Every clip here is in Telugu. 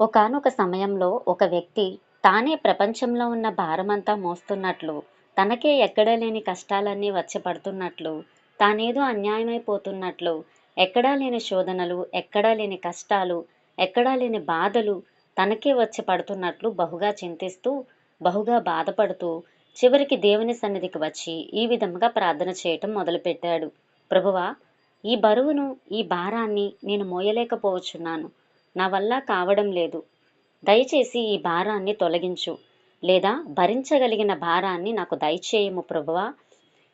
ఒకానొక సమయంలో ఒక వ్యక్తి తానే ప్రపంచంలో ఉన్న భారమంతా మోస్తున్నట్లు తనకే ఎక్కడా లేని కష్టాలన్నీ వచ్చి పడుతున్నట్లు తానేదో అన్యాయమైపోతున్నట్లు ఎక్కడా లేని శోధనలు ఎక్కడా లేని కష్టాలు ఎక్కడా లేని బాధలు తనకే వచ్చి పడుతున్నట్లు బహుగా చింతిస్తూ బహుగా బాధపడుతూ చివరికి దేవుని సన్నిధికి వచ్చి ఈ విధంగా ప్రార్థన చేయటం మొదలుపెట్టాడు. ప్రభువా ఈ బరువును ఈ భారాన్ని నేను మోయలేకపోవచ్చున్నాను. నా వల్ల కావడం లేదు. దయచేసి ఈ భారాన్ని తొలగించు. లేదా భరించగలిగిన భారాన్ని నాకు దయచేయము ప్రభువా.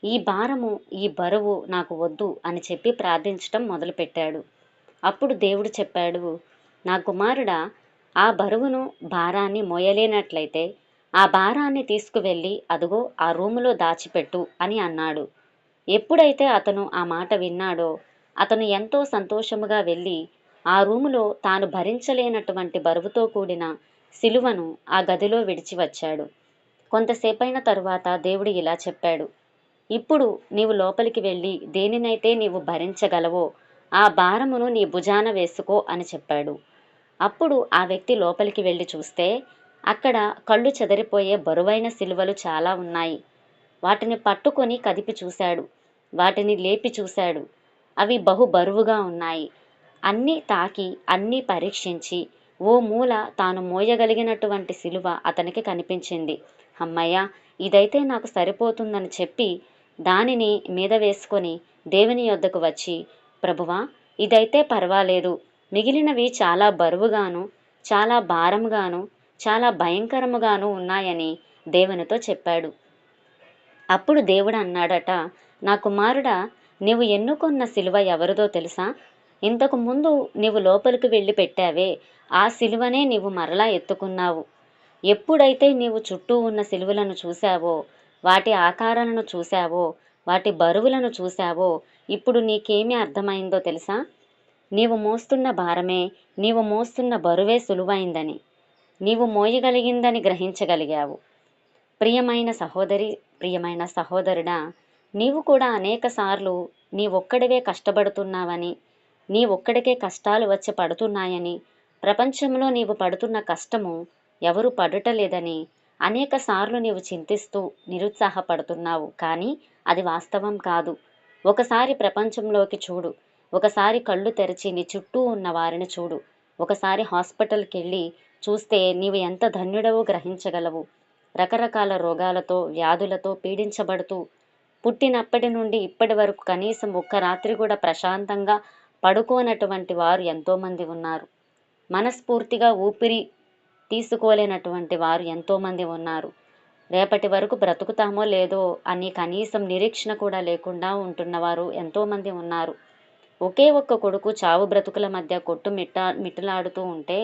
ఈ భారము ఈ బరువు నాకు వద్దు అని చెప్పి ప్రార్థించటం మొదలుపెట్టాడు. అప్పుడు దేవుడు చెప్పాడు నా కుమారుడా ఆ బరువును భారాన్ని మోయలేనట్లయితే ఆ భారాన్ని తీసుకువెళ్ళి అదుగో ఆ రూములో దాచిపెట్టు అని అన్నాడు. ఎప్పుడైతే అతను ఆ మాట విన్నాడో అతను ఎంతో సంతోషముగా వెళ్ళి ఆ రూములో తాను భరించలేనటువంటి బరువుతో కూడిన సిలువను ఆ గదిలో విడిచి వచ్చాడు కొంతసేపైన తరువాత దేవుడు ఇలా చెప్పాడు ఇప్పుడు నీవు లోపలికి వెళ్ళి దేనినైతే నీవు భరించగలవో ఆ భారమును నీ భుజాన వేసుకో అని చెప్పాడు. అప్పుడు ఆ వ్యక్తి లోపలికి వెళ్ళి చూస్తే అక్కడ కళ్ళు చెదరిపోయే బరువైన సిలువలు చాలా ఉన్నాయి. వాటిని పట్టుకొని కదిపి చూశాడు వాటిని లేపి చూశాడు. అవి బహు బరువుగా ఉన్నాయి. అన్నీ తాకి అన్నీ పరీక్షించి ఓ మూల తాను మోయగలిగినటువంటి సిలువ అతనికి కనిపించింది. అమ్మయ్య ఇదైతే నాకు సరిపోతుందని చెప్పి దానిని మీద వేసుకొని దేవుని యొద్దకు వచ్చి ప్రభువా ఇదైతే పర్వాలేదు. మిగిలినవి చాలా బరువుగాను చాలా భారంగాను చాలా భయంకరముగాను ఉన్నాయని దేవునితో చెప్పాడు. అప్పుడు దేవుడు అన్నాడట నా కుమారుడా నీవు ఎన్నుకున్న సిలువ ఎవరిదో తెలుసా? ఇంతకు ముందు నీవు లోపలికి వెళ్ళి పెట్టావే ఆ సిలువనే నీవు మరలా ఎత్తుకున్నావు. ఎప్పుడైతే నీవు చుట్టూ ఉన్న సిలువలను చూశావో వాటి ఆకారాలను చూశావో వాటి బరువులను చూశావో ఇప్పుడు నీకేమీ అర్థమైందో తెలుసా? నీవు మోస్తున్న భారమే నీవు మోస్తున్న బరువే సులువైందని నీవు మోయగలిగిందని గ్రహించగలిగావు. ప్రియమైన సహోదరి ప్రియమైన సహోదరుడా నీవు కూడా అనేక సార్లు నీ ఒక్కడివే కష్టపడుతున్నావని నీ ఒక్కడికే కష్టాలు వచ్చి పడుతున్నాయని ప్రపంచంలో నీవు పడుతున్న కష్టము ఎవరు పడటలేదని అనేక సార్లు నీవు చింతిస్తూ నిరుత్సాహపడుతున్నావు. కానీ అది వాస్తవం కాదు. ఒకసారి ప్రపంచంలోకి చూడు. ఒకసారి కళ్ళు తెరిచి నీ చుట్టూ ఉన్న వారిని చూడు. ఒకసారి హాస్పిటల్కి వెళ్ళి చూస్తే నీవు ఎంత ధన్యుడవో గ్రహించగలవు. రకరకాల రోగాలతో వ్యాధులతో పీడించబడుతూ పుట్టినప్పటి నుండి ఇప్పటి వరకు కనీసం ఒక్క రాత్రి కూడా ప్రశాంతంగా పడుకోనటువంటి వారు ఎంతోమంది ఉన్నారు. మనస్ఫూర్తిగా ఊపిరి తీసుకోలేనటువంటి వారు ఎంతోమంది ఉన్నారు. రేపటి వరకు బ్రతుకుతామో లేదో అని కనీసం నిరీక్షణ కూడా లేకుండా ఉంటున్నవారు ఎంతోమంది ఉన్నారు. ఒకే ఒక్క కొడుకు చావు బ్రతుకుల మధ్య కొట్టు మిట్ట మిట్టలాడుతూ ఉంటే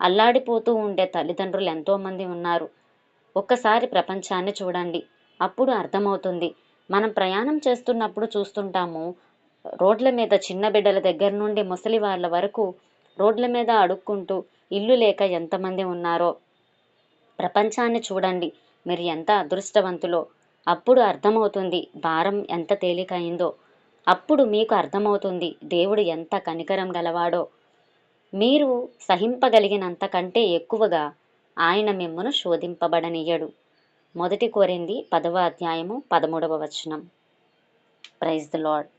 అల్లాడిపోతూ ఉండే తల్లిదండ్రులు ఎంతోమంది ఉన్నారు. ఒక్కసారి ప్రపంచాన్ని చూడండి. అప్పుడు అర్థమవుతుంది. మనం ప్రయాణం చేస్తున్నప్పుడు చూస్తుంటాము రోడ్ల మీద చిన్న బిడ్డల దగ్గర నుండి ముసలి వాళ్ళ వరకు రోడ్ల మీద అడుక్కుంటూ ఇల్లు లేక ఎంతమంది ఉన్నారో? ప్రపంచాన్ని చూడండి. మీరు ఎంత అదృష్టవంతులో? అప్పుడు అర్థమవుతుంది భారం ఎంత తేలికైందో. అప్పుడు మీకు అర్థమవుతుంది దేవుడు ఎంత కనికరం గలవాడో. మీరు సహింపగలిగినంత కంటే ఎక్కువగా ఆయన మిమ్మను శోధింపబడనీయడు. మొదటి కోరింది పదవ అధ్యాయము పదమూడవ వచనం. Praise the lord